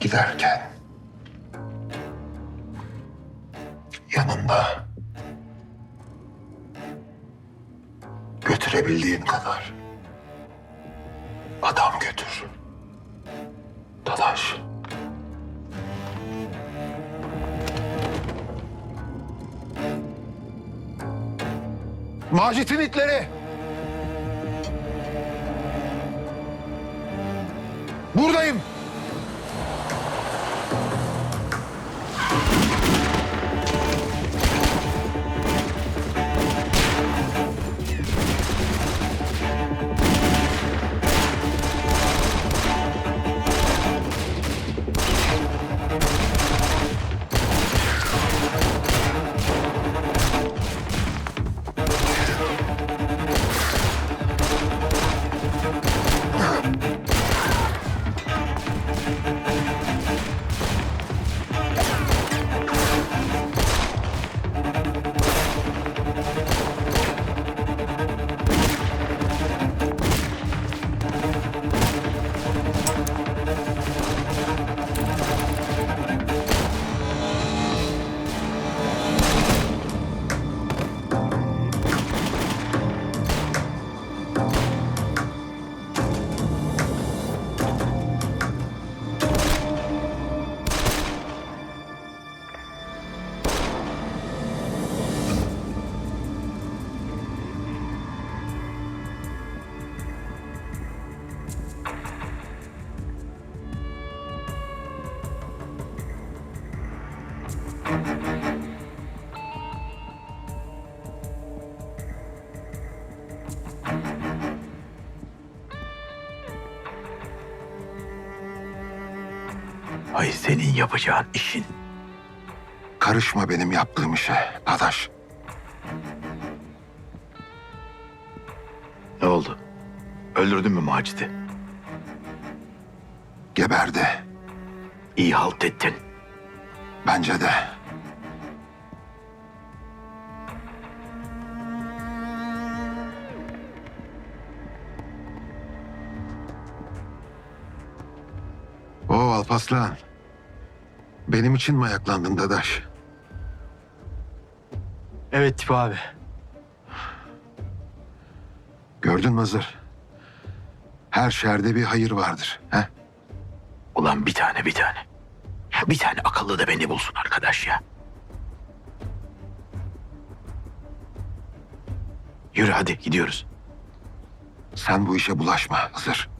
giderken yanında götürebildiğin kadar adam götür. Dadaş. Macit'in itleri. Buradayım. Ay senin yapacağın işin. Karışma benim yaptığım işe Dadaş. Ne oldu? Öldürdün mü Macit'i? Geberdi. İyi halt ettin. Bence de. O Alpaslan. Benim için mi ayaklandın Dadaş? Evet Tipi abi. Gördün mü Hızır? Her şerde bir hayır vardır. He? Ulan bir tane bir tane. Bir tane akıllı da beni bulsun arkadaş ya. Yürü hadi gidiyoruz. Sen bu işe bulaşma Hızır.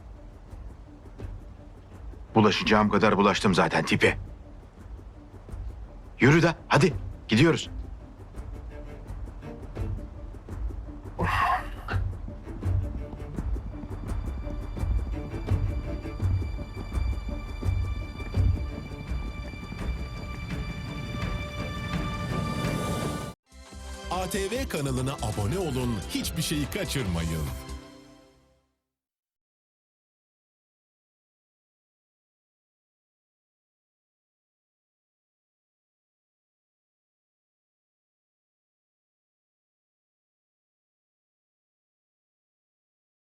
Bulaşacağım kadar bulaştım zaten tipi. Yürü de hadi gidiyoruz. ATV kanalına abone olun, hiçbir şeyi kaçırmayın.